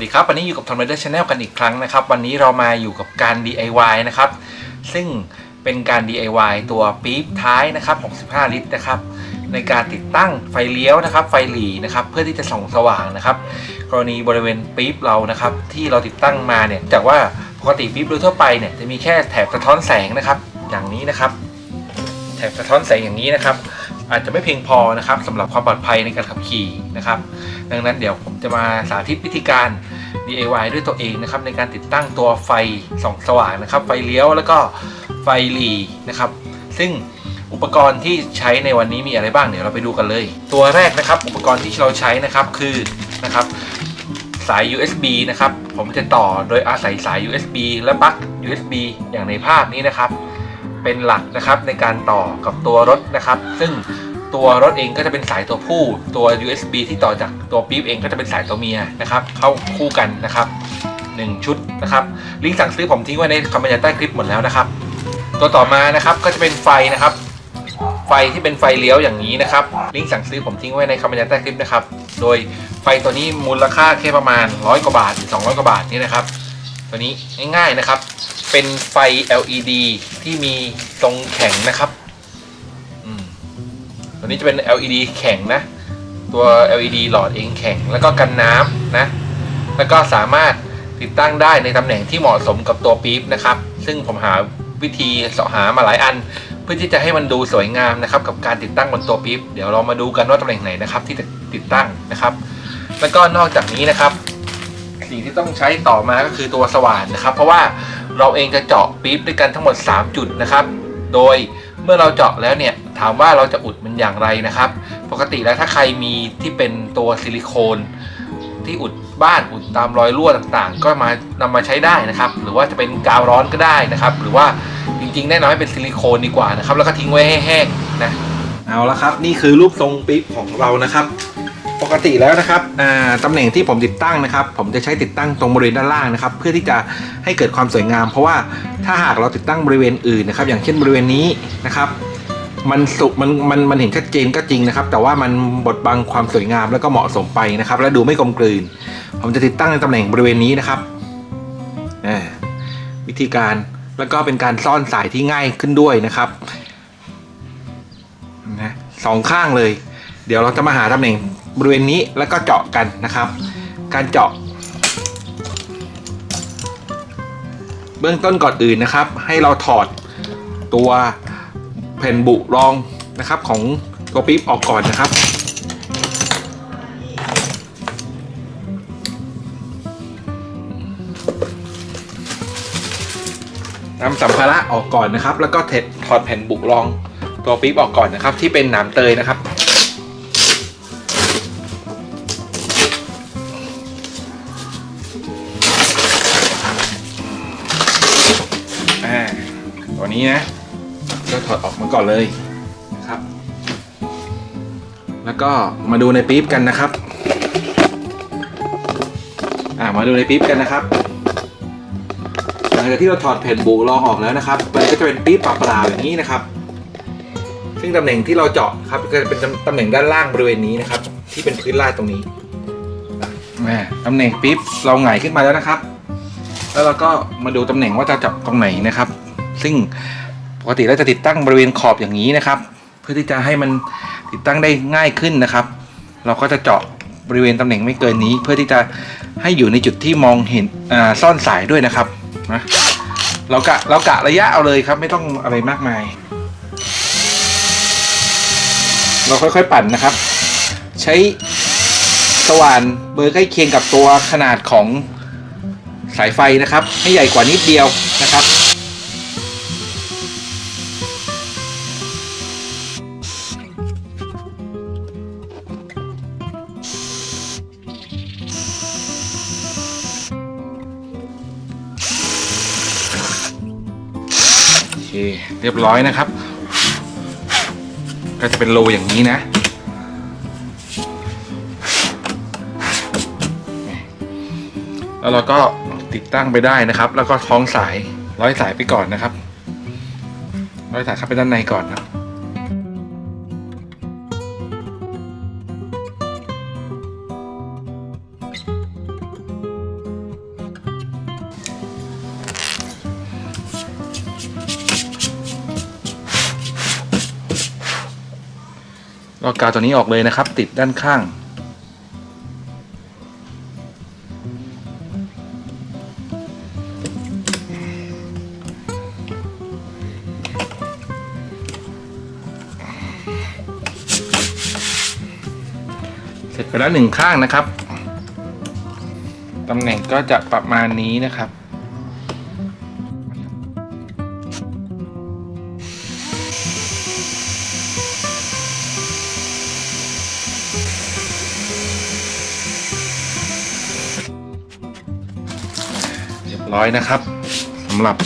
วัสดีครับ วันนี้อยู่กับ Tom Raider Channel กันอีกครั้งนะครับ วันนี้เรามาอยู่กับการ DIY นะครับ ซึ่งเป็นการ DIY ตัวปี๊บท้ายนะครับ 65 ลิตรนะครับ ในการติดตั้งไฟเลี้ยวนะครับ ไฟหลีนะครับ เพื่อที่จะส่องสว่างนะครับ กรณีบริเวณปี๊บเรานะครับ ที่เราติดตั้งมาเนี่ยจากว่าปกติปี๊บโดยทั่วไปเนี่ยจะมีแค่แถบสะท้อนแสงนะครับ อย่างนี้นะครับ แถบสะท้อนแสงอย่างนี้นะครับ อาจจะไม่เพียงพอนะครับสำหรับความปลอดภัยในการขับขี่นะครับดังนั้นเดี๋ยวผมจะมาสาธิตวิธีการ DIY ด้วยตัวเองนะครับในการติดตั้งตัวไฟส่องสว่างนะครับ ไฟเลี้ยวแล้วก็ไฟหลีนะครับ ซึ่งอุปกรณ์ที่ใช้ในวันนี้มีอะไรบ้างเดี๋ยวเราไปดูกันเลย ตัวแรกนะครับ อุปกรณ์ที่เราใช้นะครับคือนะครับสาย USB นะครับ ผมจะต่อโดยอาศัยสาย USB และปลั๊ก USB อย่างในภาพนี้นะครับ เป็นหลักนะครับในการต่อกับตัวรถนะครับ ซึ่ง ตัวรถเองก็จะเป็นสายตัวผู้ ตัว USB ที่ต่อจากตัวปี๊บเองก็จะเป็นสายตัวเมียนะครับเข้าคู่กันนะครับ 1 ชุดนะครับลิงก์สั่งซื้อผมทิ้งไว้ในคอมเมนต์ใต้คลิปหมดแล้วนะครับ ตัวต่อมานะครับก็จะเป็นไฟนะครับ ไฟที่เป็นไฟเลี้ยวอย่างนี้นะครับ ลิงก์สั่งซื้อผมทิ้งไว้ในคอมเมนต์ใต้คลิปนะครับ โดยไฟตัวนี้มูลค่าแค่ประมาณร้อยกว่าบาทหรือ200 กว่าบาทนี่นะครับ ตัวนี้ง่ายๆนะครับ เป็นไฟ LED ที่มีทรงแข็งนะครับ ตัวนี้จะเป็น LED แข็งนะ ตัว LED หลอดเองแข็ง แล้วก็กันน้ำนะ แล้วก็สามารถติดตั้งได้ในตำแหน่งที่เหมาะสมกับตัวปี๊บนะครับ ซึ่งผมหาวิธีเสาะหามาหลายอัน เพื่อที่จะให้มันดูสวยงามนะครับ กับการติดตั้งบนตัวปี๊บเดี๋ยวเรามาดูกันว่าตำแหน่งไหนนะครับ ที่จะติดตั้งนะครับ แล้วก็นอกจากนี้นะครับ สิ่งที่ต้องใช้ต่อมาก็คือตัวสว่านนะครับ เพราะว่าเราเองจะเจาะปี๊บด้วยกันทั้งหมด 3 จุดนะครับ โดยเมื่อเราเจาะแล้วเนี่ย ถามว่าเราจะอุดมันอย่างไรนะครับ ปกติแล้วถ้าใครมีที่เป็นตัวซิลิโคน ที่อุดบ้านอุดตามรอยรั่วต่างๆ ก็มานำมาใช้ได้นะครับ หรือว่าจะเป็นกาวร้อนก็ได้นะครับ หรือว่าจริงๆแน่นอนให้เป็นซิลิโคนดีกว่านะครับ แล้วก็ทิ้งไว้ให้แห้งนะเอาละครับ นี่คือรูปทรงปี๊บของเรานะครับ ปกติแล้วนะครับตำแหน่งที่ผมติดตั้งนะครับ ผมจะใช้ติดตั้งตรงบริเวณด้านล่างนะครับ เพื่อที่จะให้เกิดความสวยงาม เพราะว่าถ้าหากเราติดตั้งบริเวณอื่นนะครับ อย่างเช่นบริเวณนี้นะครับ มันสุมันมันมันเห็นชัดเจนก็จริงนะครับ แต่ว่ามันบดบังความสวยงามแล้วก็เหมาะสมไปนะครับ และดูไม่กลมกลืน ผมจะติดตั้งในตำแหน่งบริเวณนี้นะครับวิธีการแล้วก็เป็นการซ่อนสายที่ง่ายขึ้นด้วยนะครับนะสองข้างเลย เดี๋ยวเราจะมาหาตำแหน่งบริเวณนี้แล้วก็เจาะกันนะครับ การเจาะ เบื้องต้นก่อนอื่นนะครับ ให้เราถอดตัว แผ่นบุรองนะครับของตัวปี๊บออกก่อนนะครับนำสัมภาระออกก่อนนะครับ แล้วก็เทถอดแผ่นบุรองตัวปี๊บออกก่อนนะครับ ที่เป็นหนามเตยนะครับอ่าตัวนี้นะ ถอดออกมาก่อนเลยนะครับ แล้วก็มาดูในปี๊บกันนะครับ อ่ามาดูในปี๊บกันนะครับ หลังจากที่เราถอดแผ่นบูรองออกแล้วนะครับ มันก็จะเป็นปี๊บปลาๆอย่างนี้นะครับ ซึ่งตำแหน่งที่เราเจาะครับก็จะเป็นตำแหน่งด้านล่างบริเวณนี้นะครับ ที่เป็นพื้นลาดตรงนี้แหม่ตำแหน่งปี๊บเราหงายขึ้นมาแล้วนะครับ แล้วเราก็มาดูตำแหน่งว่าจะจาะตรงไหนนะครับ ซึ่ง กติเราจะติดตั้งบริเวณขอบอย่างนี้นะครับ เพื่อที่จะให้มันติดตั้งได้ง่ายขึ้นนะครับ เราก็จะเจาะบริเวณตำแหน่งไม่เกินนี้ เพื่อที่จะให้อยู่ในจุดที่มองเห็นซ่อนสายด้วยนะครับนะเรากะเรากะระยะเอาเลยครับ ไม่ต้องอะไรมากมาย เราค่อยๆปั่นนะครับ ใช้สว่านเบอร์ใกล้เคียงกับตัวขนาดของสายไฟนะครับ ให้ใหญ่กว่านิดเดียวนะครับ เรียบร้อยนะครับ ก็จะเป็นโลอย่างนี้นะ แล้วเราก็ติดตั้งไปได้นะครับ แล้วก็คล้องสายร้อยสายไปก่อนนะครับ ร้อยสายเข้าไปด้านในก่อนนะ กาวตัวนี้ออกเลยนะครับ ติดด้านข้าง เสร็จไปแล้วหนึ่งข้างนะครับตำแหน่งก็จะประมาณนี้นะครับ ร้อยนะครับสำหรับ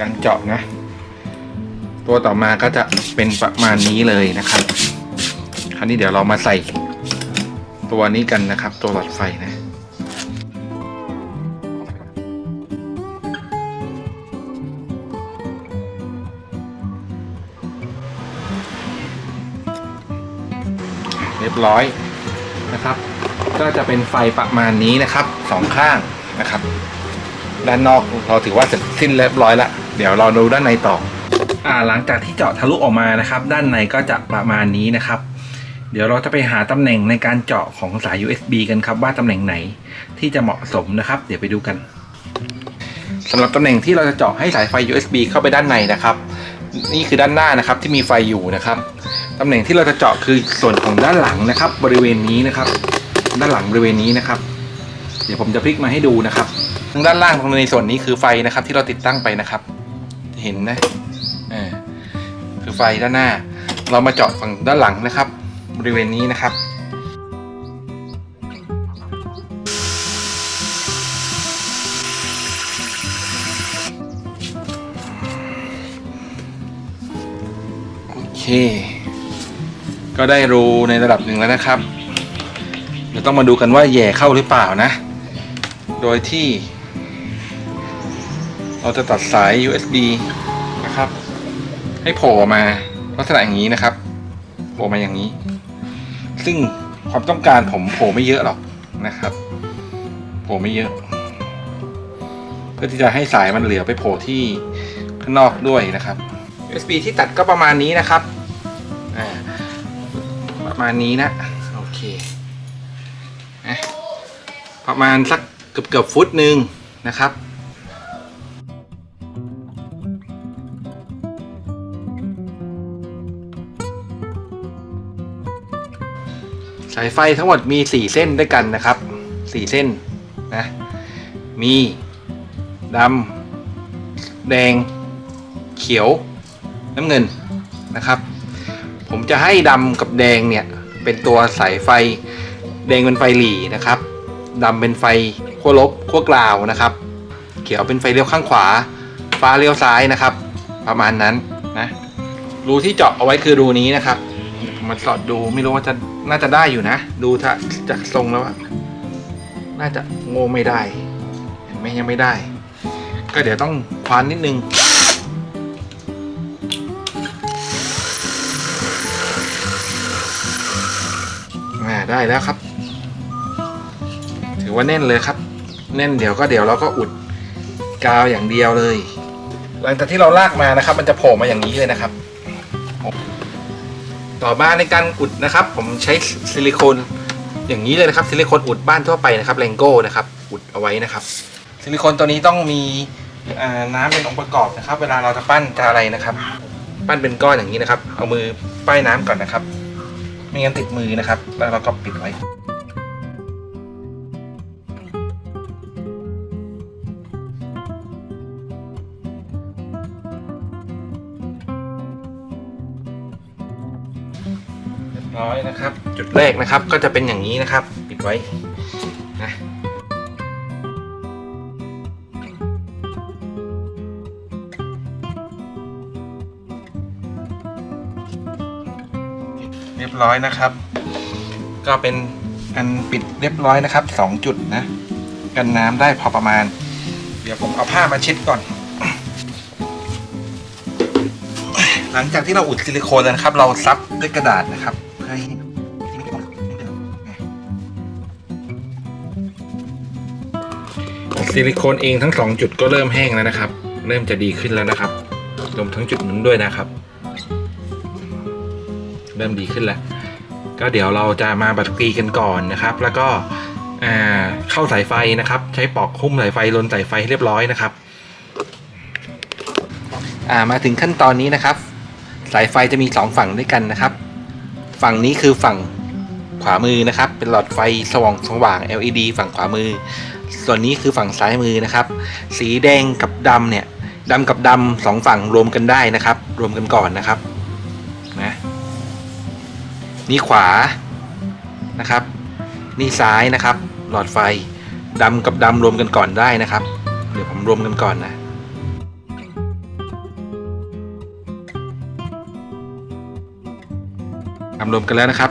การเจาะนะ ตัวต่อมาก็จะเป็นประมาณนี้เลยนะครับคราวนี้เดี๋ยวเรามาใส่ตัวนี้กันนะครับ ตัวหลอดไฟนะเรียบร้อยนะครับ ก็จะเป็นไฟประมาณนี้นะครับสองข้างนะครับ ด้านนอกเราถือว่าเสร็จสิ้นเรียบร้อยแล้วเดี๋ยวเราดูด้านในต่ออ่าหลังจากที่เจาะทะลุออกมานะครับ ด้านในก็จะประมาณนี้นะครับ เดี๋ยวเราจะไปหาตำแหน่งในการเจาะของสาย USB กันครับว่าตำแหน่งไหนที่จะเหมาะสมนะครับ เดี๋ยวไปดูกันสำหรับตำแหน่งที่เราจะเจาะให้สายไฟ USB เข้าไปด้านในนะครับ นี่คือด้านหน้านะครับที่มีไฟอยู่นะครับตำแหน่งที่เราจะเจาะคือส่วนของด้านหลังนะครับ บริเวณนี้นะครับ ด้านหลังบริเวณนี้นะครับ เดี๋ยวผมจะพลิกมาให้ดูนะครับ ทางด้านล่างตรงในส่วนนี้คือไฟนะครับ ที่เราติดตั้งไปนะครับ เห็นนะอ่าคือไฟด้านหน้า เรามาเจาะฝั่งด้านหลังนะครับ บริเวณนี้นะครับโอเคก็ได้รูในระดับหนึ่งแล้วนะครับ เดี๋ยวต้องมาดูกันว่าแย่เข้าหรือเปล่านะ โดยที่ เราจะตัดสาย USB นะครับ ให้โผล่มาลักษณะอย่างนี้นะครับโผล่มาอย่างนี้ ซึ่งความต้องการผมโผล่ไม่เยอะหรอกนะครับโผล่ไม่เยอะเพื่อที่จะให้สายมันเหลือไปโผล่ที่ข้างนอกด้วยนะครับ USB ที่ตัดก็ประมาณนี้นะครับประมาณนี้นะโอเคประมาณสักเกือบเกือบๆฟุตหนึ่งนะครับ สายไฟทั้งหมดมี 4 เส้นด้วยกันนะครับ 4 เส้นนะมีดำแดงเขียวน้ำเงินนะครับ ผมจะให้ดำกับแดงเนี่ยเป็นตัวสายไฟแดงเป็นไฟหลีนะครับดำเป็นไฟขั้วลบขั้วกลาวนะครับ เขียวเป็นไฟเลี้ยวข้างขวา ฟ้าเลี้ยวซ้ายนะครับ ประมาณนั้นนะรูที่เจาะเอาไว้คือรูนี้นะครับ มาสอดดูไม่รู้ว่าจะน่าจะได้อยู่นะ ดูถ้าจากทรงแล้วอะน่าจะโง่ไม่ได้ เห็นไหมยังไม่ได้ ก็เดี๋ยวต้องควานนิดนึงอ่าได้แล้วครับ ถือว่าแน่นเลยครับ แน่นเดี๋ยวก็เดี๋ยวเราก็อุดกาวอย่างเดียวเลย หลังจากที่เราลากมานะครับ มันจะโผล่มาอย่างนี้เลยนะครับ ต่อมาในการอุดนะครับ ผมใช้ซิลิโคนอย่างนี้เลยนะครับซิลิโคนอุดบ้านทั่วไปนะครับเลงโก้นะครับอุดเอาไว้นะครับ ซิลิโคนตัวนี้ต้องมีน้ำเป็นองค์ประกอบนะครับ เวลาเราจะปั้นจะอะไรนะครับ ปั้นเป็นก้อนอย่างนี้นะครับ เอามือป้ายน้ำก่อนนะครับ ไม่งั้นติดมือนะครับ แล้วเราก็ปิดไว้ ร้อยนะครับ จุดแรกนะครับก็จะเป็นอย่างนี้นะครับ ปิดไว้นะเรียบร้อยนะครับ ก็เป็นอันปิดเรียบร้อยนะครับสองจุดนะ กันน้ำได้พอประมาณ เดี๋ยวผมเอาผ้ามาเช็ดก่อน หลังจากที่เราอุดซิลิโคนแล้วนะครับ เราซับด้วยกระดาษนะครับ เพื่อให้ซิลิโคนเองทั้งสองจุดก็เริ่มแห้งแล้วนะครับ เริ่มจะดีขึ้นแล้วนะครับรวมทั้งจุดนั้นด้วยนะครับ เริ่มดีขึ้นแล้ว ก็เดี๋ยวเราจะมาบัดกรีกันก่อนนะครับ แล้วก็เข้าสายไฟนะครับ ใช้ปอกคุ้มสายไฟลนสายไฟให้เรียบร้อยนะครับมาถึงขั้นตอนนี้นะครับ สายไฟจะมีสองฝั่งด้วยกันนะครับ ฝั่งนี้คือฝั่งขวามือนะครับ เป็นหลอดไฟสว่างสว่าง LED ฝั่งขวามือ ส่วนนี้คือฝั่งซ้ายมือนะครับ สีแดงกับดำเนี่ยดำกับดำสองฝั่งรวมกันได้นะครับ รวมกันก่อนนะครับนะนี่ขวานะครับ นี่ซ้ายนะครับ หลอดไฟดำกับดำรวมกันก่อนได้นะครับ เดี๋ยวผมรวมกันก่อนนะ ทำรวมกันแล้วนะครับ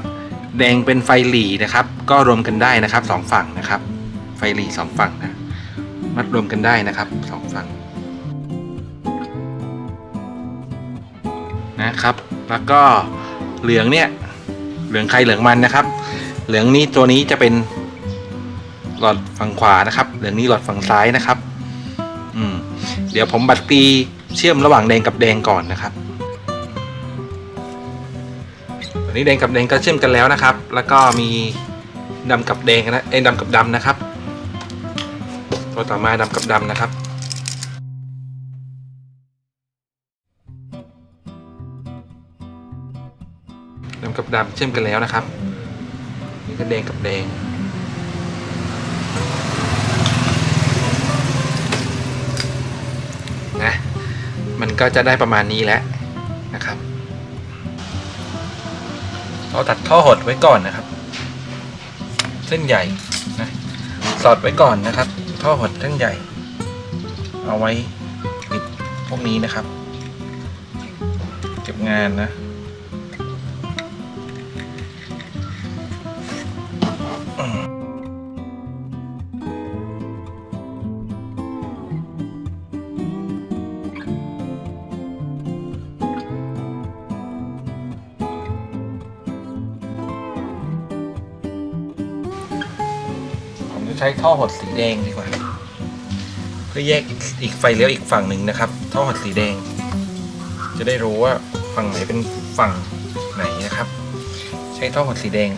แดงเป็นไฟหลีนะครับ ก็รวมกันได้นะครับสองฝั่งนะครับ ไฟหลีสองฝั่งนะมัดรวมกันได้นะครับสองฝั่งนะครับ แล้วก็เหลืองเนี่ยเหลืองใครเหลืองมันนะครับ เหลืองนี้ตัวนี้จะเป็นหลอดฝั่งขวานะครับ เหลืองนี้หลอดฝั่งซ้ายนะครับ อืม เดี๋ยวผมบัดตีเชื่อมระหว่างแดงกับแดงก่อนนะครับ ตอนนี้แดงกับแดงก็เชื่อมกันแล้วนะครับ แล้วก็มีดำกับแดงนะเอ้ดำกับดำนะครับ ตัวต่อมาดำกับดำนะครับดำกับดำเชื่อมกันแล้วนะครับ นี่ก็แดงกับแดง นะ มันก็จะได้ประมาณนี้แล้วนะครับ เราตัดท่อหดไว้ก่อนนะครับ เส้นใหญ่นะสอดไว้ก่อนนะครับ ท่อหดเส้นใหญ่ เอาไว้ปิดพวกนี้นะครับ เก็บงานนะ ท่อหดสีแดงดีกว่า เพื่อแยกอีกอีกไฟเลี้ยวอีกฝั่งหนึ่งนะครับ ท่อหดสีแดง จะได้รู้ว่าฝั่งไหนเป็นฝั่งไหนนะครับ ใช้ท่อหดสีแดง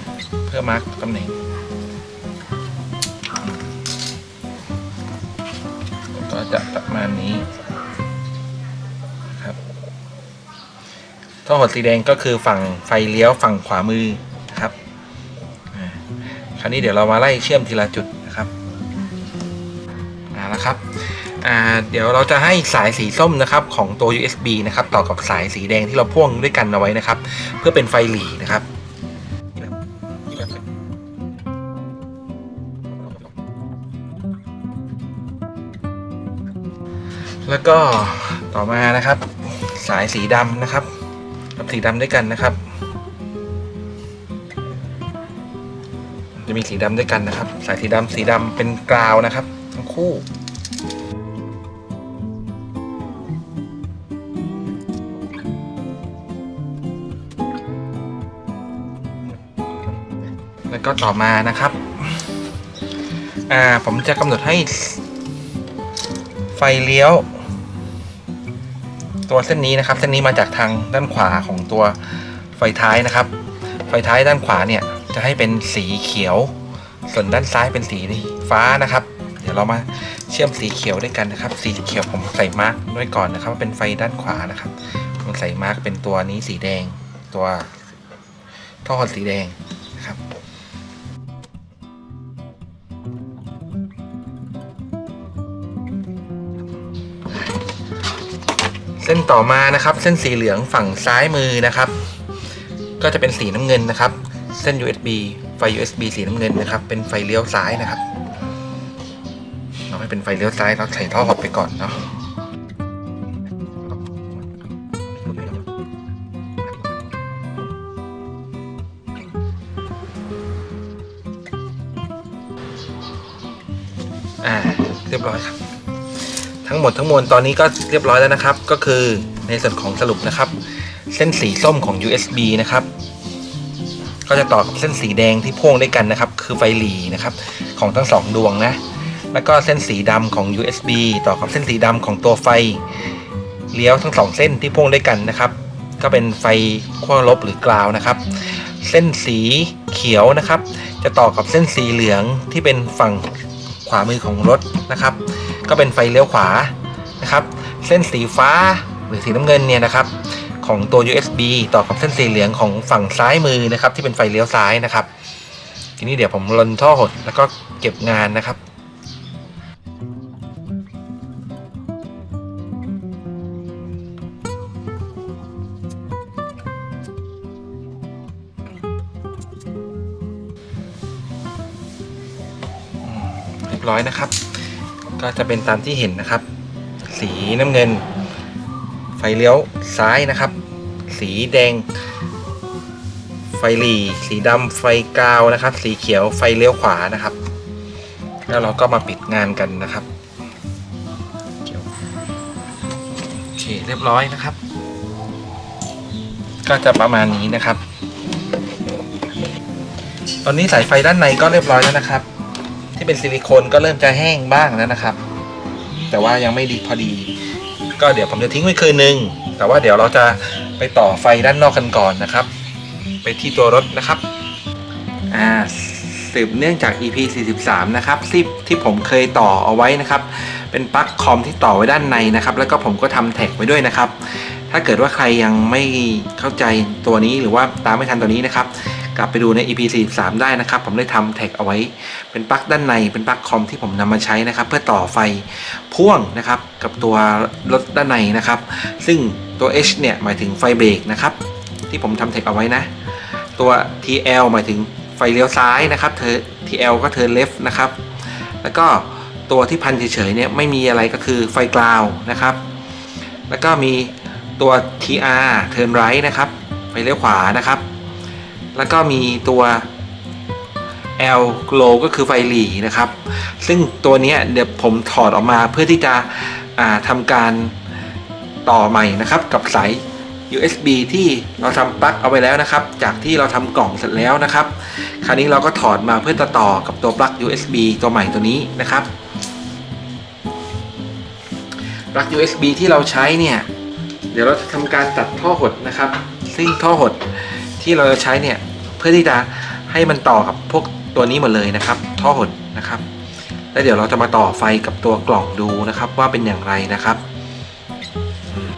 เพื่อมาร์กตำแหน่งก็จะประมาณนี้ครับท่อหดสีแดงก็คือฝั่งไฟเลี้ยวฝั่งขวามือครับคราวนี้เดี๋ยวเรามาไล่เชื่อมทีละจุด อ่าเดี๋ยวเราจะให้สายสีส้มนะครับของตัว USB นะครับต่อกับสายสีแดงที่เราพ่วงด้วยกันเอาไว้นะครับ เพื่อเป็นไฟหลีนะครับแล้วก็ต่อมานะครับ สายสีดำนะครับกับสีดำด้วยกันนะครับ จะมีสีดำด้วยกันนะครับ สายสีดำสีดำเป็นกราวนะครับ ทั้งคู่ แล้วก็ต่อมานะครับ อ่า ผมจะกำหนดให้ ไฟเลี้ยว ตัวเส้นนี้นะครับ เส้นนี้มาจากทางด้านขวาของตัวไฟท้ายนะครับ ไฟท้ายด้านขวาเนี่ยจะให้เป็นสีเขียว ส่วนด้านซ้ายเป็นสีฟ้านะครับ เดี๋ยวเรามาเชื่อมสีเขียวด้วยกันนะครับ สีเขียวผมใส่มาร์กด้วยก่อนนะครับว่าเป็นไฟด้านขวานะครับผมใส่มาร์กเป็นตัวนี้สีแดง ตัวท่อสีแดง ส้นต่อมานะครับ เส้นสีเหลืองฝั่งซ้ายมือนะครับ ก็จะเป็นสีน้ำเงินนะครับ เส้น USB ไฟ USB สีน้ำเงินนะครับ เป็นไฟเลี้ยวซ้ายนะครับเราให้เป็นไฟเลี้ยวซ้ายเราใส่ท่อหดไปก่อนเนาะอ่าเรียบร้อยครับ ทั้งหมดทั้งมวลตอนนี้ก็เรียบร้อยแล้วนะครับ ก็คือในส่วนของสรุปนะครับ เส้นสีส้มของ USB นะครับก็จะต่อกับเส้นสีแดงที่พ่วงด้วยกันนะครับ คือไฟหลีนะครับของทั้งสองดวงนะแล้วก็เส้นสีดำของ USB ต่อกับเส้นสีดำของตัวไฟเลี้ยวทั้งสองเส้นที่พ่วงด้วยกันนะครับ ก็เป็นไฟขั้วลบหรือกราวนะครับ เส้นสีเขียวนะครับ จะต่อกับเส้นสีเหลืองที่เป็นฝั่งขวามือของรถนะครับ ก็เป็นไฟเลี้ยวขวานะครับเส้นสีฟ้าหรือสีน้ำเงินเนี่ยนะครับของตัว USB ต่อกับเส้นสีเหลืองของฝั่งซ้ายมือนะครับที่เป็นไฟเลี้ยวซ้ายนะครับ ทีนี้เดี๋ยวผมลนท่อหดแล้วก็เก็บงานนะครับเรียบร้อยนะครับ ก็จะเป็นตามที่เห็นนะครับ สีน้ำเงิน ไฟเลี้ยวซ้ายนะครับ สีแดง ไฟหลีสีดำไฟกาวนะครับ สีเขียวไฟเลี้ยวขวานะครับ แล้วเราก็มาปิดงานกันนะครับโอเคเรียบร้อยนะครับ ก็จะประมาณนี้นะครับ ตอนนี้สายไฟด้านในก็เรียบร้อยแล้วนะครับ ที่เป็นซิลิโคนก็เริ่มจะแห้งบ้างแล้วนะครับ แต่ว่ายังไม่ดีพอดี ก็เดี๋ยวผมจะทิ้งไว้คืนนึง แต่ว่าเดี๋ยวเราจะไปต่อไฟด้านนอกกันก่อนนะครับ ไปที่ตัวรถนะครับอ่าสืบเนื่องจาก EP 43 นะครับที่ที่ผมเคยต่อเอาไว้นะครับ เป็นปลั๊กคอมที่ต่อไว้ด้านในนะครับ แล้วก็ผมก็ทำแท็กไว้ด้วยนะครับ ถ้าเกิดว่าใครยังไม่เข้าใจตัวนี้หรือว่าตามไม่ทันตัวนี้นะครับ กลับไปดูใน EP 43ได้นะครับ ผมได้ทำแท็กเอาไว้ เป็นปลั๊กด้านในเป็นปลั๊กคอมที่ผมนำมาใช้นะครับ เพื่อต่อไฟพ่วงนะครับ กับตัวรถด้านในนะครับ ซึ่งตัว H เนี่ยหมายถึงไฟเบรกนะครับ ที่ผมทำแท็กเอาไว้นะ ตัว TL หมายถึงไฟเลี้ยวซ้ายนะครับเธอ TL ก็เทินเลฟนะครับ แล้วก็ตัวที่พันเฉยๆเนี่ยไม่มีอะไรก็คือไฟกราวนะครับ แล้วก็มีตัว TR เทิร์นไรท์นะครับไฟเลี้ยวขวานะครับ แล้วก็มีตัว L glow ก็คือไฟหลีนะครับ ซึ่งตัวนี้เดี๋ยวผมถอดออกมาเพื่อที่จะทำการต่อใหม่นะครับกับสาย USB ที่เราทำปลั๊กเอาไว้แล้วนะครับ จากที่เราทำกล่องเสร็จแล้วนะครับ คราวนี้เราก็ถอดมาเพื่อจะต่อกับตัวปลั๊ก USB ตัวใหม่ตัวนี้นะครับปลั๊ก USB ที่เราใช้เนี่ย เดี๋ยวเราจะทำการตัดท่อหดนะครับ ซึ่งท่อหด ที่เราจะใช้เนี่ยเพื่อที่จะให้มันต่อกับพวกตัวนี้หมดเลยนะครับ ท่อหดนะครับ แล้วเดี๋ยวเราจะมาต่อไฟกับตัวกล่องดูนะครับ ว่าเป็นอย่างไรนะครับ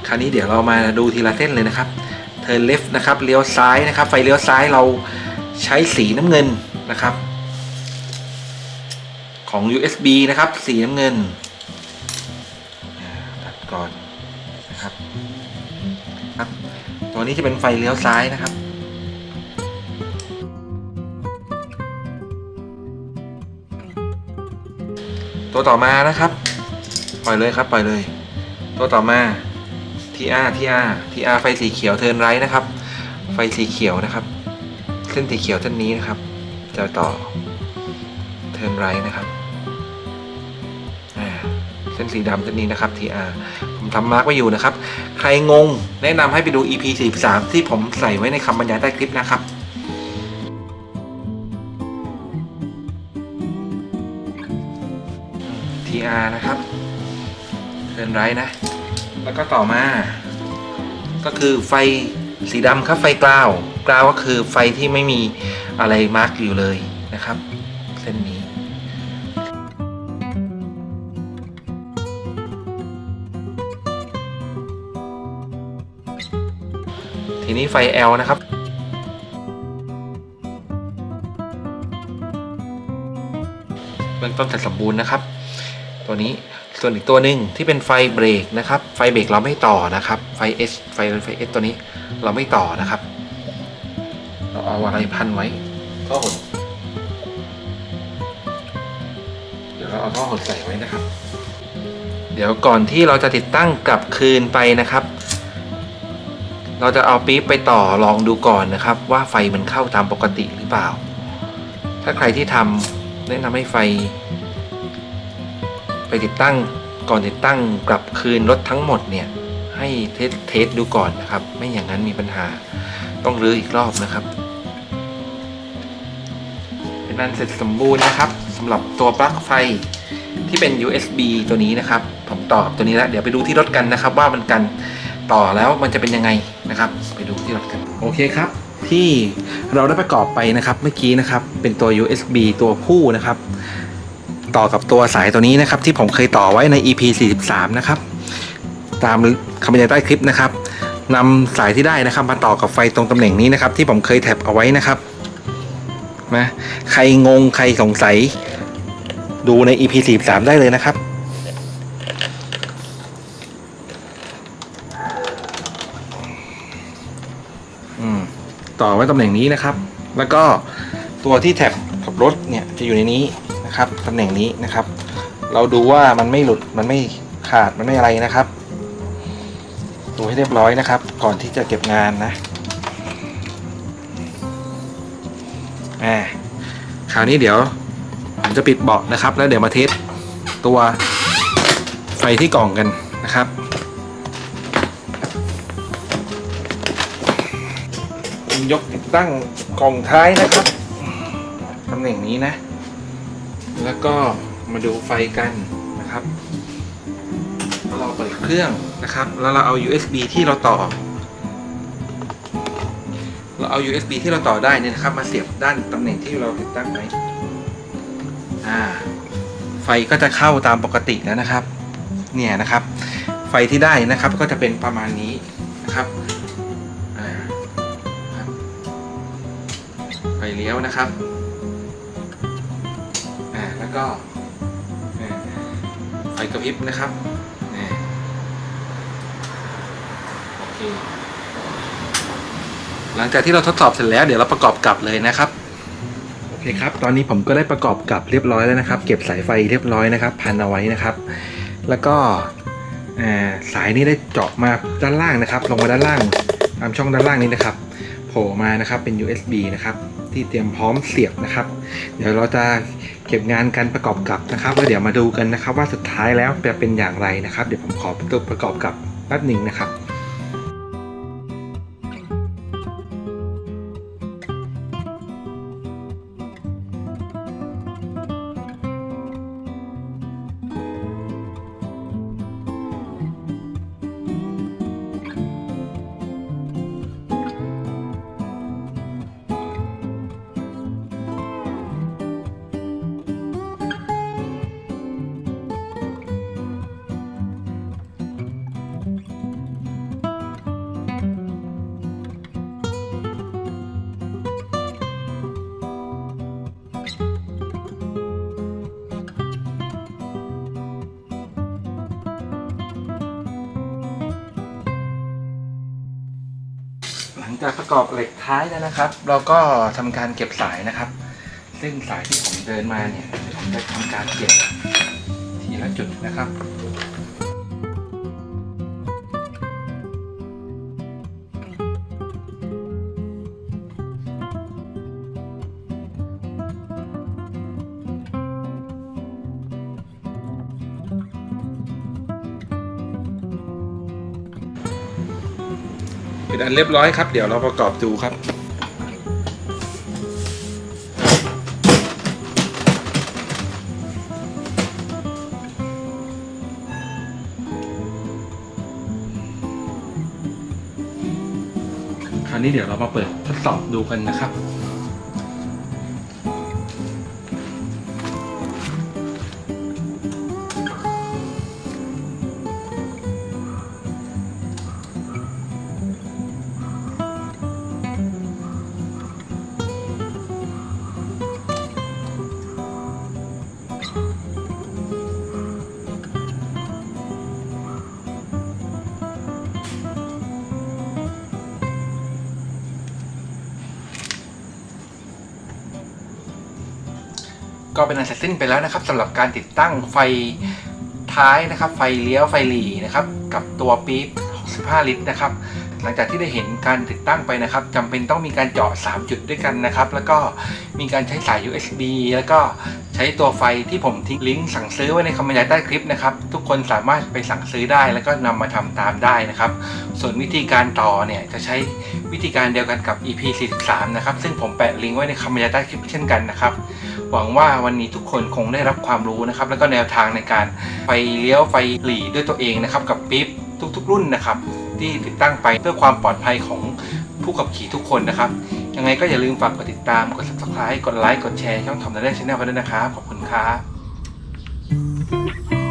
คราวนี้เดี๋ยวเรามาดูทีละเส้นเลยนะครับเทิร์นเลฟนะครับเลี้ยวซ้ายนะครับ ไฟเลี้ยวซ้ายเราใช้สีน้ำเงินนะครับ ของ USB นะครับ สีน้ำเงินตัดก่อนนะครับครับ ตัวนี้จะเป็นไฟเลี้ยวซ้ายนะครับ ตัวต่อมานะครับ ปล่อยเลยครับปล่อยเลย ตัวต่อมา TR TR TR ไฟสีเขียวเทิร์นไรท์นะครับ ไฟสีเขียวนะครับ เส้นสีเขียวเส้นนี้นะครับ จะต่อเทิร์นไรท์นะครับเส้นสีดำเส้นนี้นะครับ TR ผมทำมาร์กไว้อยู่นะครับ ใครงงแนะนำให้ไปดู EP 43 ที่ผมใส่ไว้ในคำบรรยายใต้คลิปนะครับ R นะครับเทิร์นไรนะ แล้วก็ต่อมา ก็คือไฟสีดำครับไฟกราวกราวก็คือไฟที่ไม่มีอะไรมาร์กอยู่เลยนะครับ เส้นนี้ทีนี้ไฟ L นะครับ เบื้องต้นเสร็จสมบูรณ์นะครับ ตัวนี้ ส่วนอีกตัวหนึ่งที่เป็นไฟเบรกนะครับ ไฟเบรกเราไม่ต่อนะครับ ไฟ S ไฟไฟ S ตัวนี้เราไม่ต่อนะครับ เราเอาอะไรพันไว้ท่อหดเดี๋ยวเราเอาท่อหดใส่ไว้นะครับ เดี๋ยวก่อนที่เราจะติดตั้งกลับคืนไปนะครับ เราจะเอาปี๊บไปต่อลองดูก่อนนะครับ ว่าไฟมันเข้าตามปกติหรือเปล่า ถ้าใครที่ทำแนะนำให้ไฟ ไปติดตั้งก่อนติดตั้งกลับคืนรถทั้งหมดเนี่ยให้เทสเทสดูก่อนนะครับ ไม่อย่างนั้นมีปัญหาต้องรื้ออีกรอบนะครับ เป็นอันเสร็จสมบูรณ์นะครับสำหรับตัวปลั๊กไฟที่เป็น USB ตัวนี้นะครับ ผมต่อตัวนี้แล้วเดี๋ยวไปดูที่รถกันนะครับ ว่ามันกันต่อแล้วมันจะเป็นยังไงนะครับ ไปดูที่รถกันโอเคครับ ที่เราได้ประกอบไปนะครับเมื่อกี้นะครับ เป็นตัว USB ตัวผู้นะครับ ต่อกับตัวสายตัวนี้นะครับ ที่ผมเคยต่อไว้ใน EP 43 นะครับ ตามคำบรรยายใต้คลิปนะครับนำสายที่ได้นะครับมาต่อกับไฟตรงตำแหน่งนี้นะครับ ที่ผมเคยแท็บเอาไว้นะครับนะใครงงใครสงสัย ดูใน EP 43 ได้เลยนะครับต่อไว้ตำแหน่งนี้นะครับ แล้วก็ตัวที่แท็บกับรถเนี่ยจะอยู่ในนี้ นะครับตำแหน่งนี้นะครับ เราดูว่ามันไม่หลุดมันไม่ขาดมันไม่อะไรนะครับ ดูให้เรียบร้อยนะครับ ก่อนที่จะเก็บงานนะอ่าคราวนี้เดี๋ยวผมจะปิดเบาะนะครับ แล้วเดี๋ยวมาเทสตัวไฟที่กล่องกันนะครับยกติดตั้งกล่องท้ายนะครับตำแหน่งนี้นะ แล้วก็มาดูไฟกันนะครับเราเปิดเครื่องนะครับ แล้วเราเอา USB ที่เราต่อ เราเอา USB ที่เราต่อได้เนี่ยนะครับ มาเสียบด้านตำแหน่งที่เราติดตั้งไว้อ่า ไฟก็จะเข้าตามปกติแล้วนะครับ เนี่ยนะครับ ไฟที่ได้นะครับก็จะเป็นประมาณนี้นะครับไฟเลี้ยวนะครับ ก็อ่าไฟกระพริบนะครับโอเคหลังจากที่เราทดสอบเสร็จแล้วเดี๋ยวเราประกอบกลับเลยนะครับโอเคครับ ตอนนี้ผมก็ได้ประกอบกลับเรียบร้อยแล้วนะครับ เก็บสายไฟเรียบร้อยนะครับ พันเอาไว้นะครับ แล้วก็สายนี้ได้เจาะมาด้านล่างนะครับ ลงมาด้านล่างตามช่องด้านล่างนี้นะครับ โผล่มานะครับเป็น USB นะครับ ที่เตรียมพร้อมเสียบนะครับ เดี๋ยวเราจะเก็บงานการประกอบกับนะครับแล้วเดี๋ยวมาดูกันนะครับว่าสุดท้ายแล้วจะเป็นอย่างไรนะครับ เดี๋ยวผมขอตัวประกอบกับแป๊บหนึ่งนะครับ จากประกอบเหล็กท้ายแล้วนะครับ เราก็ทำการเก็บสายนะครับ ซึ่งสายที่ผมเดินมาเนี่ยผมจะทำการเก็บทีละจุดนะครับ เป็นอันเรียบร้อยครับ เดี๋ยวเราประกอบดูครับ คราวนี้เดี๋ยวเรามาเปิดทดสอบดูกันนะครับ ก็เป็นอันเสร็จสิ้นไปแล้วนะครับสำหรับการติดตั้งไฟท้ายนะครับ ไฟเลี้ยวไฟหลีนะครับ กับตัวปี๊บ 65 ลิตรนะครับ หลังจากที่ได้เห็นการติดตั้งไปนะครับจำเป็นต้องมีการเจาะ 3 จุดด้วยกันนะครับ แล้วก็มีการใช้สาย USB แล้วก็ใช้ตัวไฟที่ผมทิ้งลิงก์สั่งซื้อไว้ในคำบรรยายใต้คลิปนะครับ ทุกคนสามารถไปสั่งซื้อได้ แล้วก็นำมาทำตามได้นะครับ ส่วนวิธีการต่อเนี่ยจะใช้วิธีการเดียวกันกับ EP 43 นะครับ ซึ่งผมแปะลิงก์ไว้ในคำบรรยายใต้คลิปเช่นกันนะครับ หวังว่าวันนี้ทุกคนคงได้รับความรู้นะครับ แล้วก็แนวทางในการไฟเลี้ยวไฟหลีด้วยตัวเองนะครับ กับปิ๊บทุกๆ รุ่นนะครับ ที่ติดตั้งไปเพื่อความปลอดภัยของผู้ขับขี่ทุกคนนะครับ ยังไงก็อย่าลืมฝากกดติดตาม กด subscribe กดไลค์ กดแชร์ช่องทอมนาเดอร์ชาแนลกันด้วยนะครับ ขอบคุณครับ